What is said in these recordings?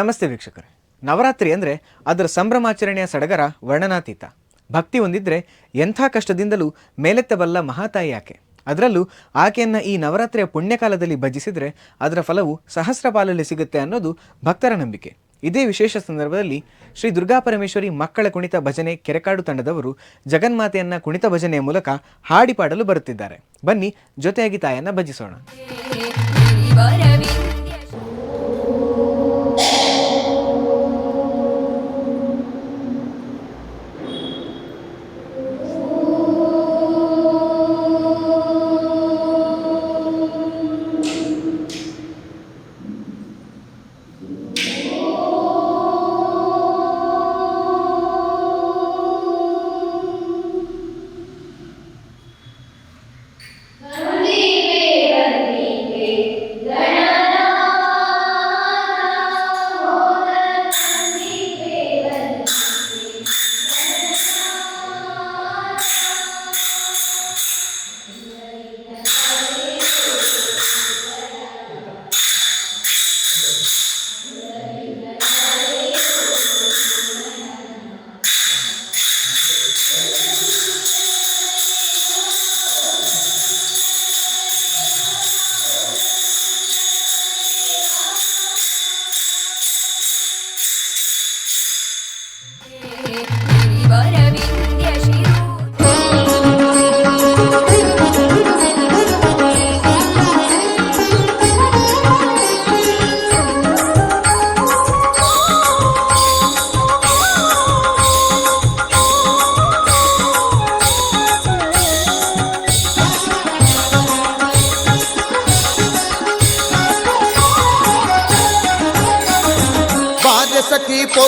ನಮಸ್ತೆ ವೀಕ್ಷಕರೇ. ನವರಾತ್ರಿ ಅಂದರೆ ಅದರ ಸಂಭ್ರಮಾಚರಣೆಯ ಸಡಗರ ವರ್ಣನಾತೀತ. ಭಕ್ತಿ ಹೊಂದಿದ್ರೆ ಎಂಥ ಕಷ್ಟದಿಂದಲೂ ಮೇಲೆತ್ತಬಲ್ಲ ಮಹಾತಾಯಿ ಆಕೆ. ಅದರಲ್ಲೂ ಆಕೆಯನ್ನು ಈ ನವರಾತ್ರಿಯ ಪುಣ್ಯಕಾಲದಲ್ಲಿ ಭಜಿಸಿದರೆ ಅದರ ಫಲವು ಸಹಸ್ರ ಪಾಲಲ್ಲಿ ಸಿಗುತ್ತೆ ಅನ್ನೋದು ಭಕ್ತರ ನಂಬಿಕೆ. ಇದೇ ವಿಶೇಷ ಸಂದರ್ಭದಲ್ಲಿ ಶ್ರೀ ದುರ್ಗಾಪರಮೇಶ್ವರಿ ಮಕ್ಕಳ ಕುಣಿತ ಭಜನೆ ಕೆರೆಕಾಡು ತಂಡದವರು ಜಗನ್ಮಾತೆಯನ್ನ ಕುಣಿತ ಭಜನೆಯ ಮೂಲಕ ಹಾಡಿ ಪಾಡಲು ಬರುತ್ತಿದ್ದಾರೆ. ಬನ್ನಿ ಜೊತೆಯಾಗಿ ತಾಯನ್ನ ಭಜಿಸೋಣ.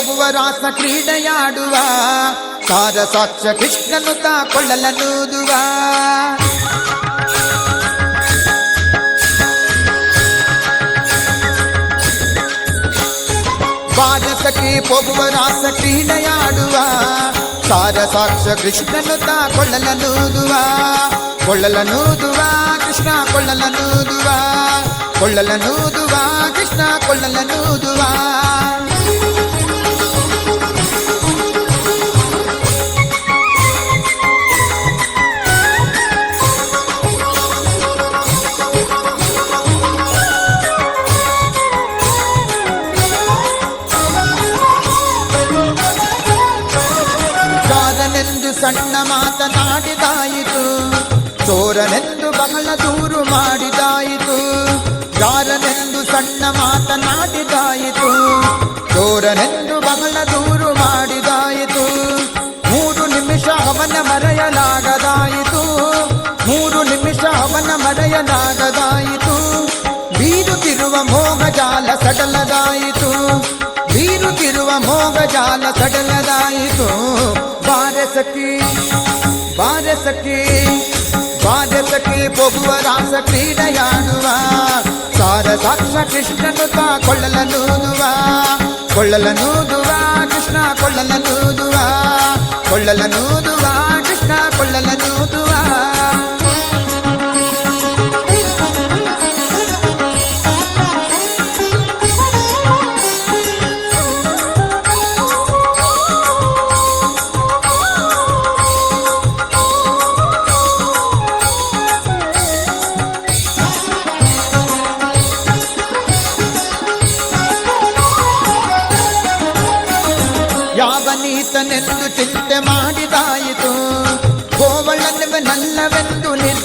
ಬಾರಸಖಿ ಪೋಗುವ ರಾಸ ಕ್ರೀಡೆಯಾಡುವ ಸಾರ ಸಾಕ್ಷ ಕೃಷ್ಣನು ತಾ ಕೊಳ್ಳಲನೂದುವ ಬಾರಸಖಿ ಪೋಗುವ ರಾಸ ಕ್ರೀಡೆಯಾಡುವ ಸಾರ ಸಾಕ್ಷ ಕೃಷ್ಣನು ತಾ ಕೊಳ್ಳಲನೂದುವ ಕೊಳ್ಳಲನೂದುವ ಕೃಷ್ಣ ಕೊಳ್ಳಲನೂದುವ ಕೊಳ್ಳಲನೂದುವ ಕೃಷ್ಣ ಕೊಳ್ಳಲನೂದುವ ಸಣ್ಣ ಮಾತನಾಡಿದಾಯಿತು ಚೋರನೆಂದು ಬಹಳ ದೂರು ಮಾಡಿದಾಯಿತು. ಯಾರನೆಂದು ಸಣ್ಣ ಮಾತನಾಡಿದಾಯಿತು ಚೋರನೆಂದು ಬಹಳ ದೂರು ಮಾಡಿದಾಯಿತು. ಮೂರು ನಿಮಿಷ ಅವನ ಮರೆಯಲಾಗದಾಯಿತು. ಮೂರು ನಿಮಿಷ ಅವನ ಮರೆಯಲಾಗದಾಯಿತು. ಬೀರುತ್ತಿರುವ ಮೋಹ ಜಾಲ ಸಡಲದಾಯಿತು. ಮುಳುಗಿರುವ ಮೋಗ ಜಾಲ ಸಡಲದಾಯಿತು. ಬಾರೆ ಸಖಿ ಬಾರೆ ಸಖಿ ಬಾರೆ ಸಖಿ ಬೊಗುವ ರಾಸ ಕ್ರೀಡೆಯಾಡುವ. ಸಾರ ಸಾಕ್ಷ ಕೃಷ್ಣನು ತಾ ಕೊಳ್ಳಲ ನೂದುವ. ಕೊಳ್ಳಲ ನೂದುವ, ಕೃಷ್ಣ ಕೊಳ್ಳಲ ನೂದುವ. ಕೊಳ್ಳಲ ನೂದುವ, ಕೃಷ್ಣ ಕೊಳ್ಳಲ ನೂದುವ.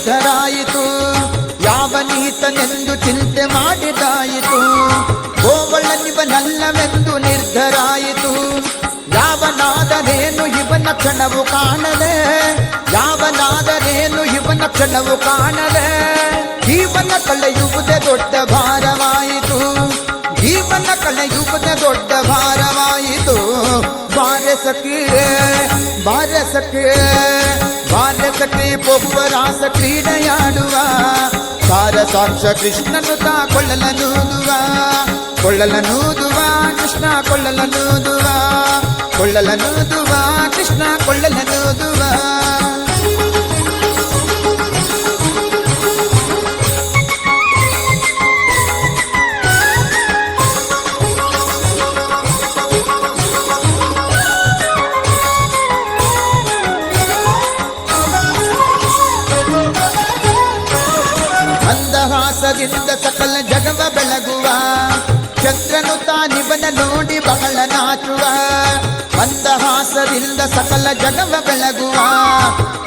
ನಿರ್ಧರಾಯಿತು ಯಾವ ನೀತನೆಂದು ಚಿಂತೆ ಮಾಡಿದಾಯಿತು. ಗೋವಳನಿವನಲ್ಲವೆಂದು ನಿರ್ಧರಾಯಿತು. ಯಾವನಾದರೇನು ಇವನ ಕ್ಷಣವು ಕಾಣದೆ. ಯಾವನಾದರೇನು ಇವನ ಕ್ಷಣವು ಕಾಣದೆ. ಜೀವನ ಕಳೆಯುವುದೇ ದೊಡ್ಡ ಭಾರವಾಯಿತು. ಜೀವನ ಕಳೆಯುವುದೇ ದೊಡ್ಡ ಭಾರವಾಯಿತು ಬಾರಸಖಿ ಬಾರಸಖಿ ಬಾರಸಖಿ ಪೊಬ್ಬ ರಾಸ ಕ್ರೀಡೆಯಾಡುವ ಸಾರ ಸಾಕ್ಷ ಕೃಷ್ಣನು ತಾ ಕೊಳ್ಳಲನೂದುವ ಕೊಳ್ಳಲನೂದುವ ಕೃಷ್ಣ ಕೊಳ್ಳಲನೂದುವ ಕೊಳ್ಳಲನೂದುವ ಕೃಷ್ಣ ಕೊಳ್ಳಲನೂದುವ ಹಾಸದಿಂದ ಸಕಲ ಜಗವ ಬೆಳಗುವ ಚಂದ್ರನು ತಾನಿವನ ನೋಡಿ ಬಹಳ ನಾಚುವ ಮಂದಹಾಸದಿಂದ ಸಕಲ ಜಗವ ಬೆಳಗುವ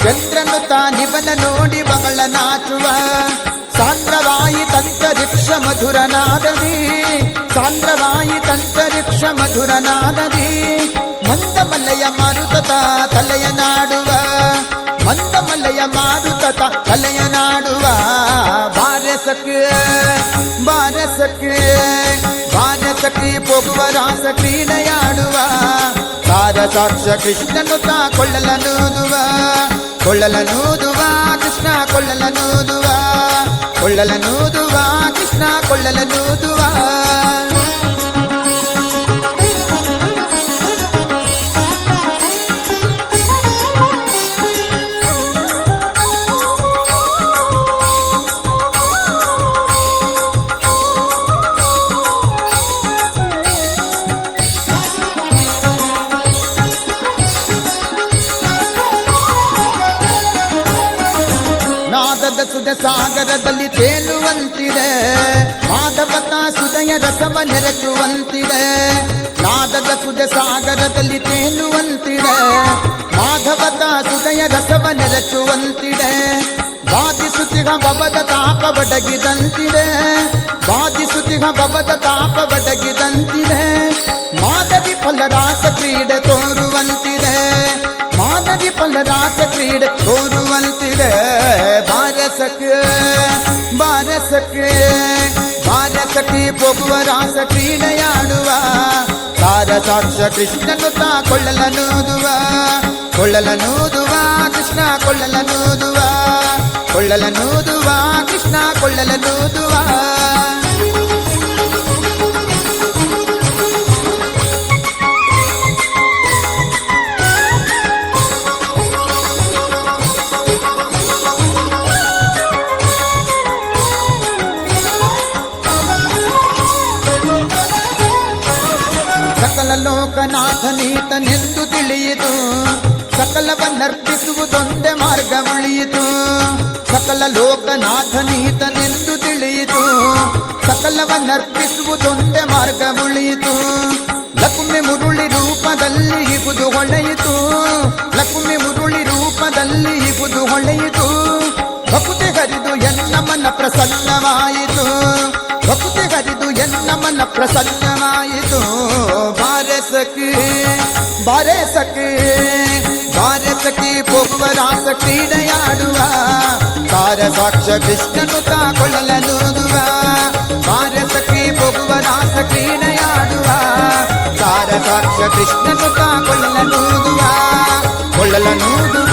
ಚಂದ್ರನು ತಾನಿವನ ನೋಡಿ ಬಹಳ ನಾಚುವ ಸಾಂದ್ರವಾಯಿ ತಂತರಿಕ್ಷ ಮಧುರನಾದದಿ ಸಾಂದ್ರವಾಯಿ ತಂತರಿಕ್ಷ ಮಧುರನಾದದಿ ಮಂದ ಮಲ್ಲಯ ಮಾರುತತ ತಲೆಯ ನಾಡುವ ಮಂದ ಮಲ್ಲಯ ಮಾರುತತ ತಲೆಯ ನಾಡುವ ಬಾರಸಕ್ಕೆ ಬಾರಸಕ್ಕೆ ಬಾರಸಕ್ಕೆ ಪೊಗುವ ರಾಸ ಕ್ರೀಡೆಯಾಡುವ ಸಾರ ಸಾಕ್ಷ ಕೃಷ್ಣನು ತಾ ಕೊಳ್ಳಲ ನೂದುವ ಕೊಳ್ಳಲ ನೂದುವ ಕೃಷ್ಣ ಕೊಳ್ಳಲ ನೂದುವ ಕೊಳ್ಳಲ ನೂದುವ ಕೃಷ್ಣ ಕೊಳ್ಳಲ ನೂದುವ ಸುದ ಸಾಗರದಲ್ಲಿ ತೇಲುವಂತಿದೆ. ಮಾಧವತ ಸುದಯ ರಸವ ನೆರೆಸುವಂತಿದೆ ನಾದದ ಸುದ ಸಾಗರದಲ್ಲಿ ತೇಲುವಂತಿದೆ. ಮಾಧವತ ಸುದಯ ರಸವ ನೆರೆಸುವಂತಿದೆ ಬಾಧಿಸುತ್ತಿಗ ಬಬದ ತಾಪ ಬಡಗಿದಂತಿದೆ ಬಾಧಿಸುತ್ತಿಗ ಬಬದ ತಾಪ ಬಡಗಿದಂತಿದೆ ಮಾಧವಿ ಫಲರಾಸ ಕ್ರೀಡೆ ತೋರುವಂತಿದೆ ಮಾನವಿ ಫಲರಾಸ ಕ್ರೀಡೆ ತೋರುವಂತಿದೆ ಬಾರಸಕ್ಕೆ ಬಾರಸಕ್ಕೆ ಬಾರಸಕ್ಕೆ ಹೋಗುವ ರಾಸ ಕ್ರೀಡೆಯಾಡುವ ಸಾರ ಸಾಕ್ಷ ಕೃಷ್ಣನು ತಾ ಕೊಳ್ಳಲ ನೂದುವ ಕೊಳ್ಳಲ ನೂದುವ ಕೃಷ್ಣ ಕೊಳ್ಳಲ ನೂದುವ ಕೊಳ್ಳಲ ನೂದುವ ಕೃಷ್ಣ ಕೊಳ್ಳಲ ಸಕಲವನ್ನರ್ಪಿಸುವುದೊಂದೇ ಮಾರ್ಗ ಉಳಿಯಿತು ಸಕಲ ಲೋಕನಾಥನೀತನೆಂದು ತಿಳಿಯಿತು ಸಕಲವನ್ನರ್ಪಿಸುವುದೊಂದೇ ಮಾರ್ಗ ಉಳಿಯಿತು ಲಕ್ಷ್ಮಿ ಮುರುಳಿ ರೂಪದಲ್ಲಿ ಇಗುದು ಹೊಳೆಯಿತು ಲಕ್ಷ್ಮಿ ಮುರುಳಿ ರೂಪದಲ್ಲಿ ಇಗುದು ಹೊಳೆಯಿತು ಭಕ್ತಿ ಹರಿದು ಎನ್ನ ಮನ ಪ್ರಸನ್ನವಾಯಿತು ಭಕ್ತಿ ಹರಿದು ಎನ್ನ ಮನ ಪ್ರಸನ್ನವಾಯಿತು ಬಾರಸಕ್ಕೆ ಬಾರಸಕ್ಕೆ ಬಾರಸಕ್ಕೆ ಹೋಗುವ ರಾಸ ಕ್ರೀಡೆಯಾಡುವ ಸಾರ ಸಾಕ್ಷ ಕೃಷ್ಣನು ತಾ ಕೊಳ್ಳಲ ನೂದುವ ಬಾರಸಕ್ಕೆ ಹೋಗುವ ರಾಸ ಕ್ರೀಡೆಯಾಡುವ ಸಾರ ಸಾಕ್ಷ ಕೃಷ್ಣನು ತಾ ಕೊಳ್ಳಲ ನೂದುವ ಕೊಳ್ಳಲ ನೂದುವ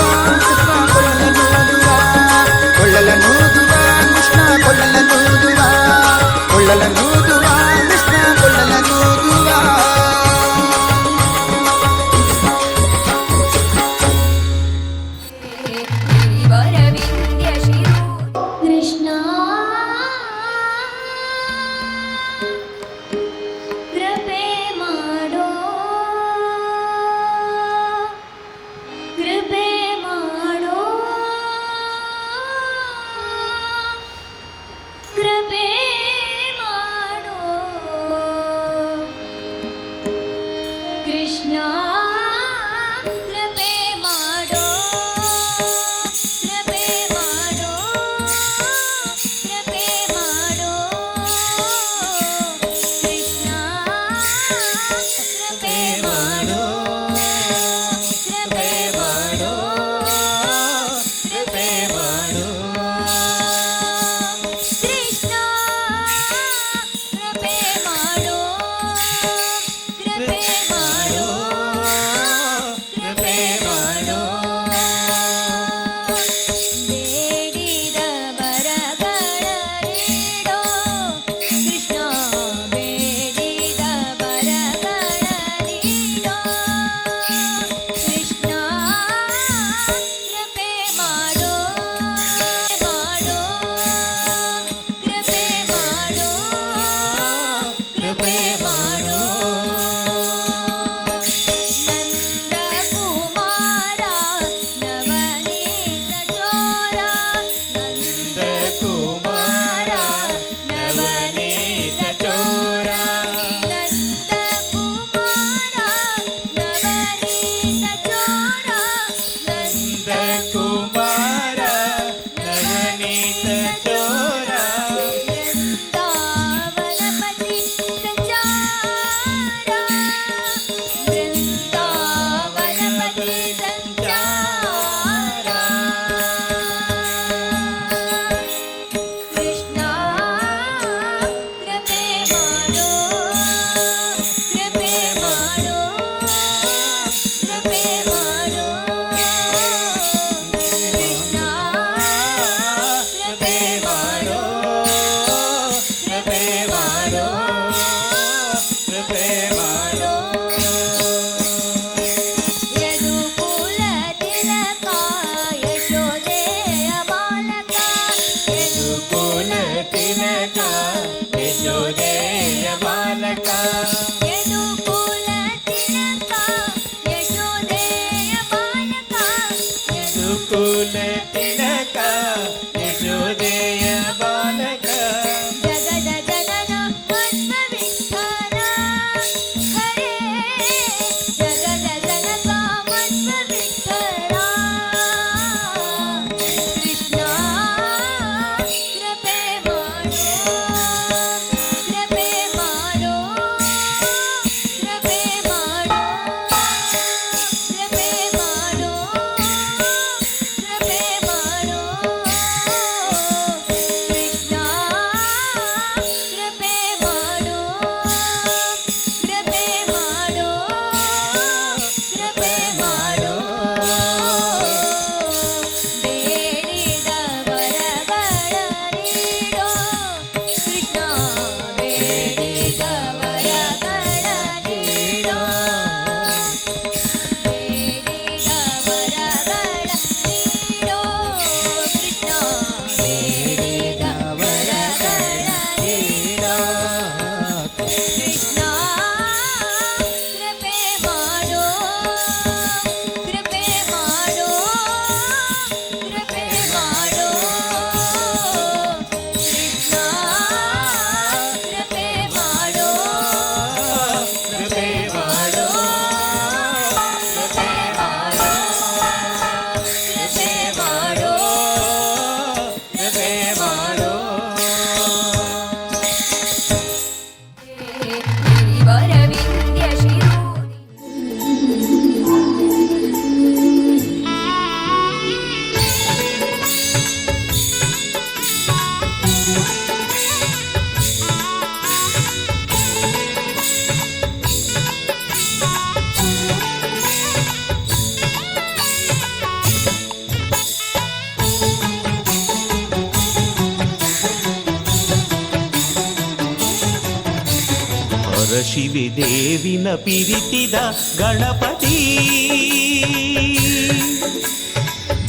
ದೇವಿನ ಪಿರಿತಿದ ಗಣಪತಿ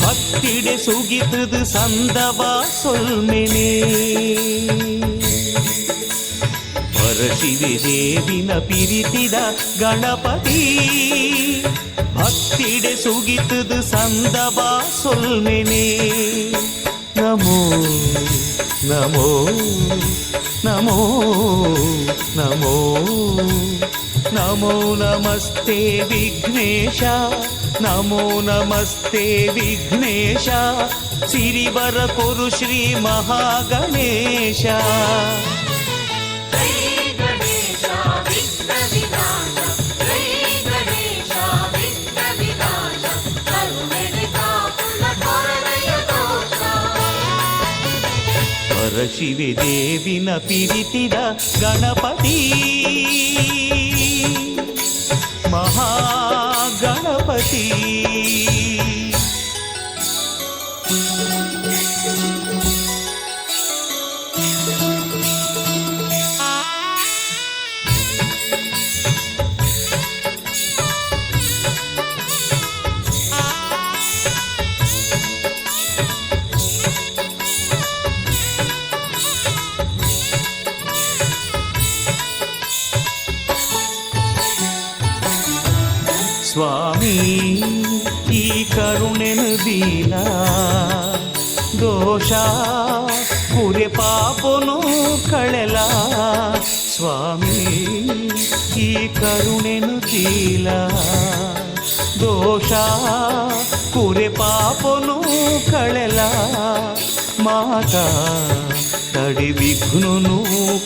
ಭಕ್ತಿಡೆ ಸುಗಿತದು ಸಂದವ ಸೊಲ್ಮೆನೆ ಹರಶಿವೆ ದೇವಿನ ಪಿರಿತಿದ ಗಣಪತಿ ಭಕ್ತಿಡೆ ಸುಗಿತದು ಸಂದವ ಸೊಲ್ಮೆನೆ ನಮೋ ನಮೋ ನಮೋ ನಮೋ ನಮೋ ನಮಸ್ತೆ ವಿಘ್ನೇಶ ನಮೋ ನಮಸ್ತೆ ವಿಘ್ನೇಶ ಸಿರಿವರ ಕೊರು ಶ್ರೀ ಮಹಾಗಣೇಶ ಪರಶಿವೆ ದೇವಿನ ಪಿರಿತಿದ ಗಣಪತಿ మహాగణపతి. ದೋಷ ಕುರೆ ಪಾಪನು ಕಳೆಲ ಸ್ವಾಮಿ ಈ ಕರುಣೆನು ದೀಲ ದೋಷ ಕುರೆ ಪಾಪನು ಕಳೆಲ ಮಾತಾ ತಡಿ ವಿಘ್ನುನು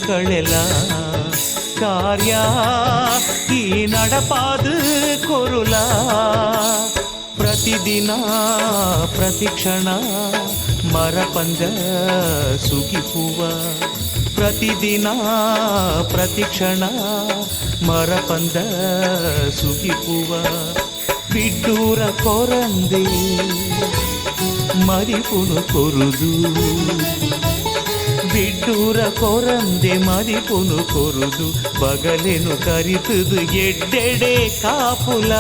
ಕಳೆಲ ಕಾರ್ಯ ಈ ನಡಪಾದು ಕೊರುಲ ಪ್ರತಿದಿನ ಪ್ರತಿಕ್ಷಣ ಮರಪಂಜ ಸುಗಿಪುವ ಪ್ರತಿದಿನ ಪ್ರತಿಕ್ಷಣ ಮರಪಂದ ಸುಗಿಪುವ ಬಿಡ್ಡೂರ ಕೊರಂದೆ ಮರಿಪುನು ಕೊರುದು ಬಿಡ್ಡೂರ ಕೊರಂದೆ ಮರಿಪುನು ಕೊರುದು ಬಗಲೆನು ಕರಿತುದು ಎಡ್ಡೆಡೆ ಕಾಪುಲ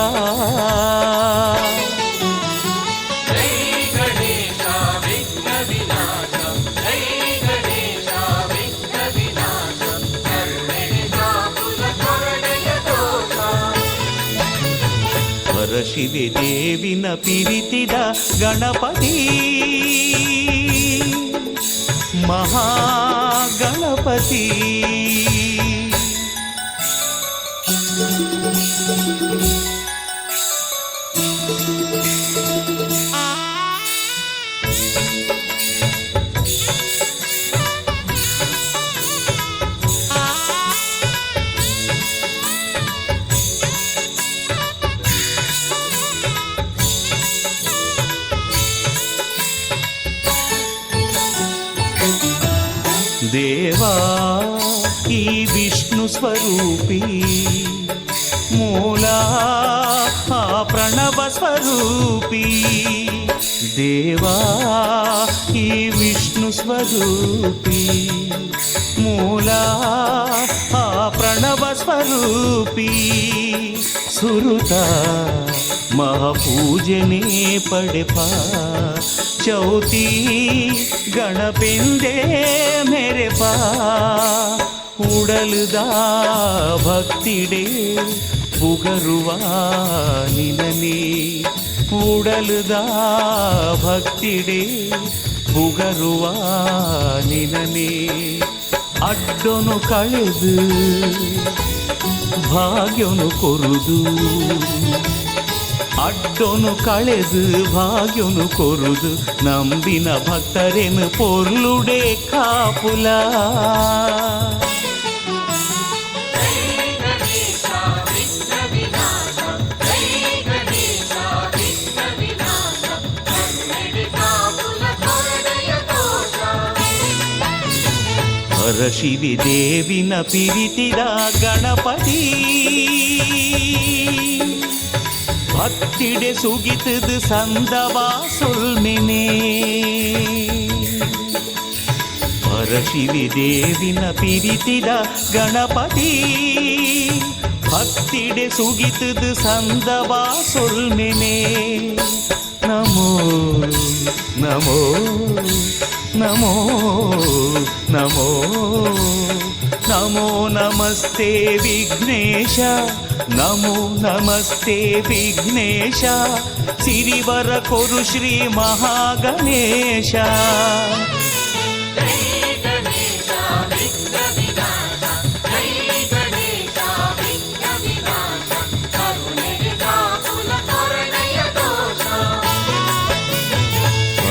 ಹರಶಿವೆ ದೇವಿನ ಪಿರಿತಿದ ಗಣಪತಿ ಮಹಾಗಣಪತಿ దేవా రూపి. మూలా ప్రణవ స్వరూపి. దేవా ఈ విష్ణు స్వరూపి. మూలా ఆ ప్రణవ స్వరూపి. సురుత మహాపూజనే పడపా. చౌతి గణపిందే మేరే పా ಉಡಲುದ ಭಕ್ತಿಡೆ ಪುಗರುವ ನಿನನೆ ಉಡಲುದ ಭಕ್ತಿಡೆ ಪುಗರುವ ನಿನನೆ ಅಡ್ಡೊನು ಕಳೆದು ಭಾಗ್ಯನು ಕೊರುದು ಅಡ್ಡೊನು ಕಳೆದು ಭಾಗ್ಯನು ಕೊರುದು ನಂಬಿನ ಭಕ್ತರೇನು ಪೊರ್ಲುಡೆ ಕಾಪುಲ ಹರಶಿವಿ ದೇವಿನ ಪಿರಿತಿದ ಗಣಪತಿ ಭಕ್ತಿಡೆ ಸುಗಿತದು ಸಂದವಾ ಸೊಲ್ಮೆನೆ ಹರಶಿವಿ ದೇವಿನ ಪಿರಿತಿದ ಗಣಪತಿ ಭಕ್ತಿಡೆ ಸುಗಿತದು ಸಂದವಾ ಸೊಲ್ಮೆನೆ ನಮೋ ನಮೋ నమో నమో నమో నమస్తే విఘ్నేశ నమో నమస్తే విఘ్నేశ శ్రీవర కొరు శ్రీ మహాగణేశ.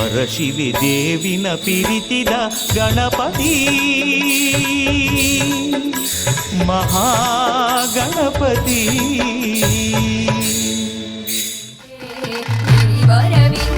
ಹರಶಿವೆ ದೇವಿನ ಪಿರಿತಿದ ಗಣಪತಿ ಮಹಾಗಣಪತಿ ಗಿರಿವರವಿಂದ್ಯ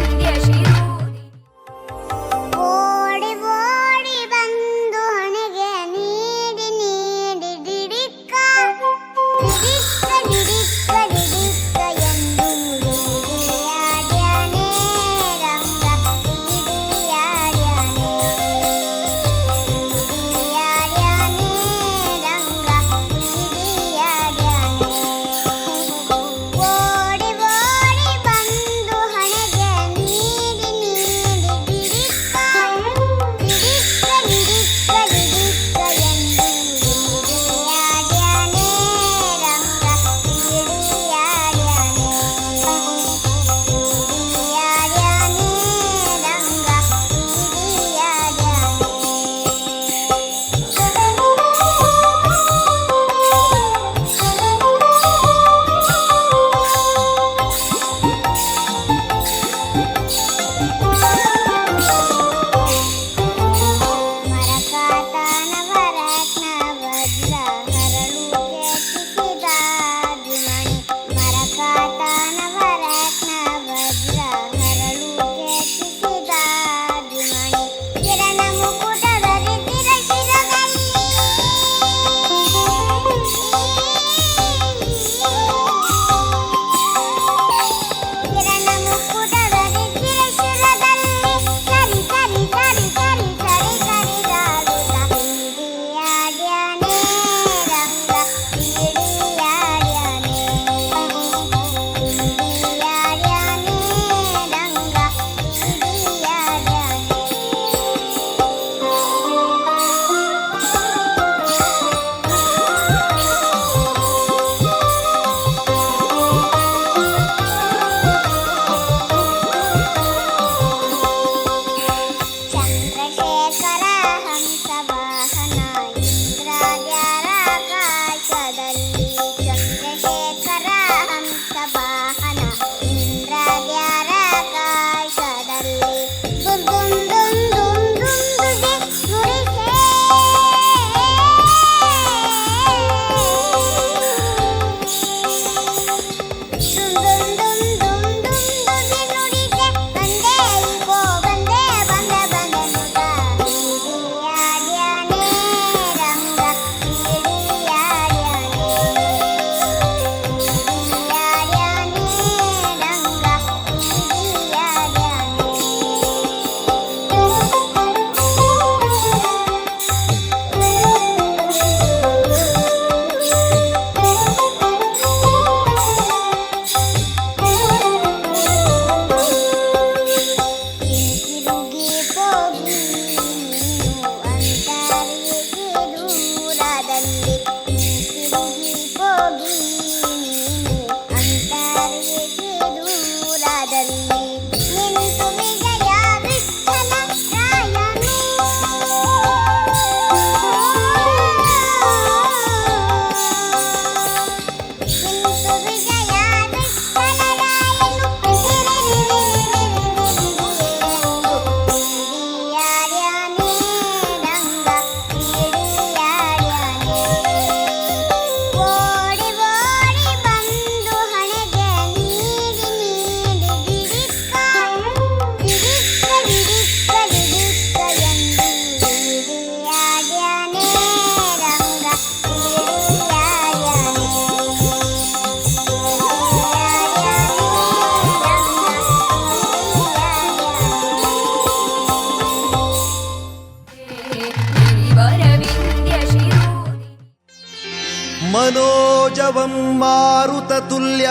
मनोजवं मारुततुल्यवेगम्।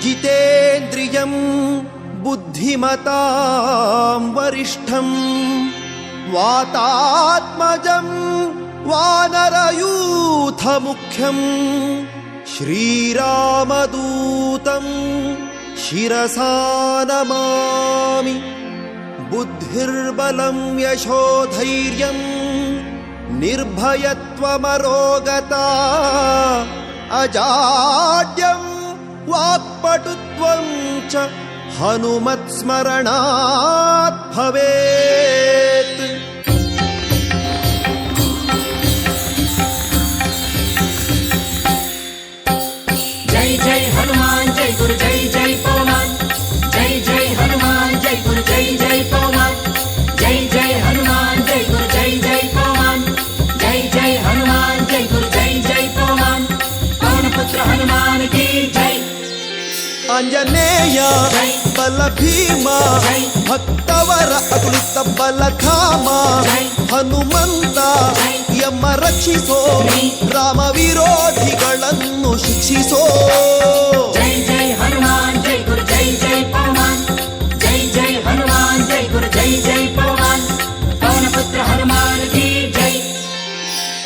जितेन्द्रियं बुद्धिमतां वरिष्ठम् वातात्मजं वानरयूथमुख्यम् श्रीरामदूतं शिरसा नमामि। बुद्धिर्बलं यशोधैर्यम् निर्भयत्वमरोगता। अजाड्यं वाक्पटुत्वं च हनुमत्स्मरणात् भवेत् ಆಂಜನೇಯ ಬಲ ಭೀಮ ಭಕ್ತವರ ಅತುಳಿತ ಬಲಧಾಮ ಹನುಮಂತ ಯಮ ರಕ್ಷಿಸೋ ರಾಮ ವಿರೋಧಿಗಳನ್ನು ಶಿಕ್ಷಿಸೋ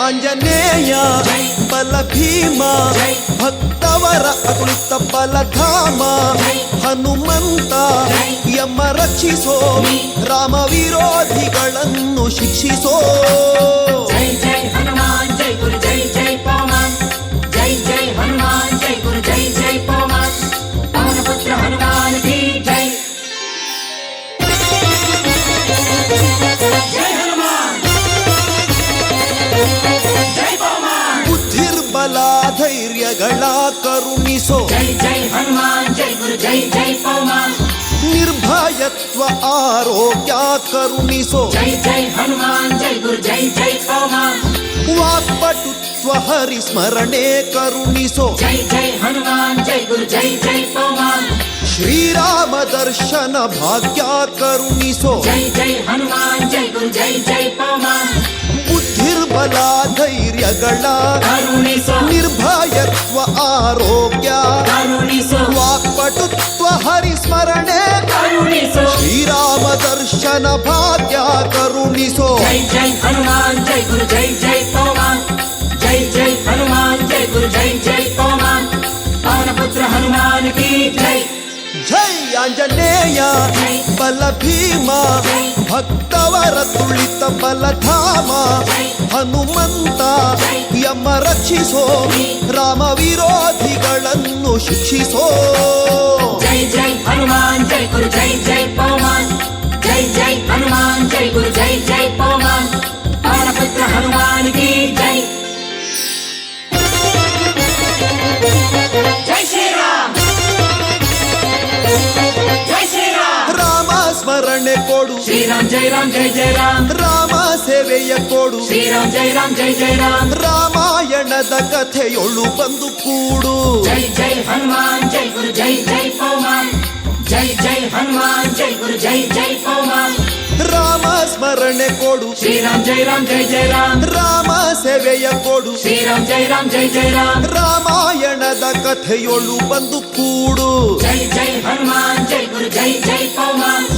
ఆంజనేయ బల భీమ భక్తవర అతులిత బలధామ ಹನುಮಂತ ಯಮ ರಕ್ಷಿಸೋ ರಾಮ ವಿರೋಧಿಗಳನ್ನು ಶಿಕ್ಷಿಸೋ ಜೈ ಜೈ ಹನುಮಾನ್ ಜೈ ಗುರು ಜೈ ಜೈ ಪೋಮಾನ್ ಜೈ ಜೈ ಹನುಮಾನ್ ಜೈ ಗುರು ಜೈ ಜೈ ಪೋಮಾನ್ ಪವನ ಪುತ್ರ ಹನುಮಾನ್ ಕಿ ಜೈ ಜೈ ಹನುಮಾನ್ ಧೈರ್ಯಗಳ ಕರುಣಿಸೋ ಜೈ ಜೈ ಹನುಮಾನ್ ಜೈ ಗುರು ಜೈ ಜೈ ಪೌಮಾನ್ ನಿರ್ಭಯತ್ವ ಆರೋಗ್ಯ ಕರುಣಿಸೋ ಜೈ ಜೈ ಹನುಮಾನ್ ಜೈ ಗುರು ಜೈ ಜೈ ಪೌಮಾನ್ ವಾಕ್ಪಟುತ್ವ ಹರಿಸ್ಮರಣೆ ಕರುಣಿಸೋ ಜೈ ಜೈ ಹನುಮಾನ್ ಜೈ ಗುರು ಜೈ ಜೈ ಪೌಮಾನ್ ಶ್ರೀರಾಮ ದರ್ಶನ ಭಾಗ್ಯ ಕರುಣಿಸೋ ಜೈ ಜೈ ಹನುಮಾನ್ ಜೈ ಗುರು ಜೈ ಜೈ ಪೌಮಾನ್ ನಿರ್ಬಲ ಧೈರ್ಯಗಳ ನಿರ್ಭಯತ್ವ ಆರೋಗ್ಯ ವಾಕ್ಪಟುತ್ವ ಹರಿಸ್ಮರಣೆ ಶ್ರೀರಾಮ ದರ್ಶನ ಭಾಗ್ಯ ಕರುಣಿಸೋ ಜೈ ಜೈ ಹನುಮಾನ್ ಜೈ ಗುರು ಜೈ ಜೈ ಪವಾನ್ ಜೈ ಜೈ ಹನುಮಾನ್ ಜೈ ಗುರು ಜೈ ಜೈ ಪವಾನ್ ಪವನ ಪುತ್ರ ಹನುಮಾನ್ ಕಿ ಜೈ ಆಂಜನೇಯ ಬಲ ಭೀಮ ಭಕ್ತವರ ತುಳಿತ ಬಲಧಾಮ ಹನುಮಂತ ಯಮ ರಕ್ಷಿಸೋ ರಾಮ ವಿರೋಧಿಗಳನ್ನು ಶಿಕ್ಷಿಸೋ ಜೈ ಜೈ ಹನುಮಾನ್ ಜೈ ಗುರು ಜೈ ಜೈ ಪವಮಾನ್ ಜೈ ಜೈ ಹನುಮಾನ್ ಜೈ ಗುರು ಜೈ ಜೈ ಪವಮಾನ್ ಪುತ್ರ ಹನುಮಾನ್ ಕೀ ಕರುಣೆ ಕೊಡು. ಶ್ರೀರಾಮ್ ಜೈ ರಾಮ್ ಜೈ ಜೈ ರಾಮ್ ರಾಮ ಸೇವೆಯ ಕೊಡು. ಶ್ರೀರಾಮ್ ಜೈ ರಾಮ್ ಜೈ ಜೈ ರಾಮ್ ರಾಮಾಯಣದ ಕಥೆಯೊಳು ಬಂದು ಕೂಡು. ಜೈ ಜೈ ಹನುಮಾನ್ ಜೈ ಗುರು ಜೈ ಜೈ ಪೌಮಾನ್. ಜೈ ಜೈ ಹನುಮಾನ್ ಜೈ ಗುರು ಜೈ ಜೈ ಪೌಮಾನ್. ರಾಮ ಸ್ಮರಣೆ ಕೊಡು. ಶ್ರೀರಾಮ್ ಜೈ ರಾಮ್ ಜೈ ಜೈ ರಾಮ್ ರಾಮ ಸೇವೆಯ ಕೊಡು. ಶ್ರೀರಾಮ್ ಜೈ ರಾಮ್ ಜೈ ಜೈ ರಾಮ್ ರಾಮಾಯಣದ ಕಥೆಯೊಳು ಬಂದು ಕೂಡು. ಜೈ ಜೈ ಹನುಮಾನ್ ಜೈ ಗುರು ಜೈ ಜೈ ಪೌಮಾನ್.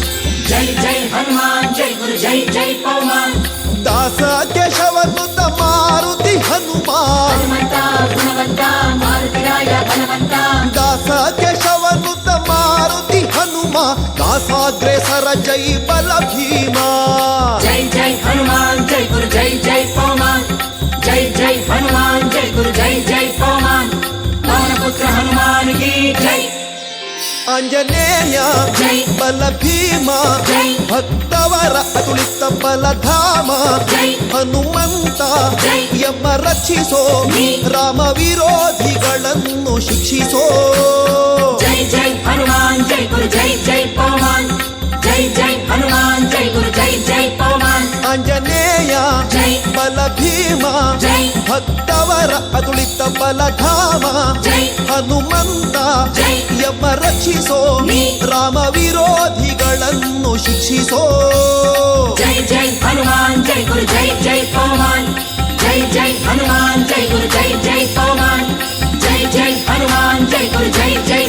జై జై హనుమాన్ జై గురు జై జై పౌమాన్ దాస కేశవనుత మారుతి హనుమాన్. గుణవంత మారుతిరాయ బలవంత దాస కేశవనుత హనుమా దాసాగ్రేసర జై బల భీమా. జై ఆంజనేయ బల భీమ భక్తవర అతులిత బలధామ హనుమంತ ಎಮ್ಮ ರಕ್ಷಿಸೋ ರಾಮ ವಿರೋಧಿಗಳನ್ನು ಶಿಕ್ಷಿಸೋ ಜೈ ಜೈ ಹನುಮಾನ್ ಜೈ ಗುರು ಜೈ ಜೈ ಪವಮಾನ್ ಜೈ ಜೈ ಹನುಮಾನ್ ಜೈ ಗುರು ಜೈ ಜೈ ಪವಮಾನ್ ಆಂಜನೇಯ ಜೈ ಬಲ ಭೀಮ ಜೈ ಭಕ್ತವರ ಅದುಳಿತ ಬಲಧಾಮ ಜೈ ಹನುಮಂತ ಜೈ ಎಂಬ ರಕ್ಷಿಸೋ ರಾಮ ವಿರೋಧಿಗಳನ್ನು ಶಿಕ್ಷಿಸೋ ಜೈ ಜೈ ಹನುಮಾನ್ ಜೈ ಗುರು ಜೈ ಜೈ ಪವಮಾನ್ ಜೈ ಜೈ ಹನುಮಾನ್ ಜೈ ಗುರು ಜೈ ಜೈ ಪವಮಾನ್ ಜೈ ಜೈ ಹನುಮಾನ್ ಜೈ ಗುರು ಜೈ ಜೈ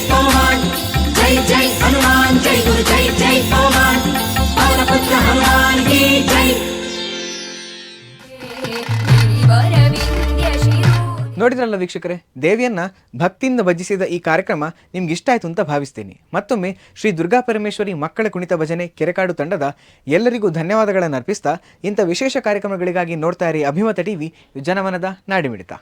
ನೋಡಿದ್ರಲ್ಲ ವೀಕ್ಷಕರೇ? ದೇವಿಯನ್ನ ಭಕ್ತಿಯಿಂದ ಭಜಿಸಿದ ಈ ಕಾರ್ಯಕ್ರಮ ನಿಮ್ಗೆ ಇಷ್ಟ ಆಯ್ತು ಅಂತ ಭಾವಿಸ್ತೀನಿ. ಮತ್ತೊಮ್ಮೆ ಶ್ರೀ ದುರ್ಗಾ ಪರಮೇಶ್ವರಿ ಮಕ್ಕಳ ಕುಣಿತ ಭಜನೆ ಕೆರೆಕಾಡು ತಂಡದ ಎಲ್ಲರಿಗೂ ಧನ್ಯವಾದಗಳನ್ನು ಅರ್ಪಿಸ್ತಾ ಇಂಥ ವಿಶೇಷ ಕಾರ್ಯಕ್ರಮಗಳಿಗಾಗಿ ನೋಡ್ತಾ ಇರಿ ಅಭಿಮತ ಟಿವಿ, ಜನಮನದ ನಾಡಿಮಿಡಿತ.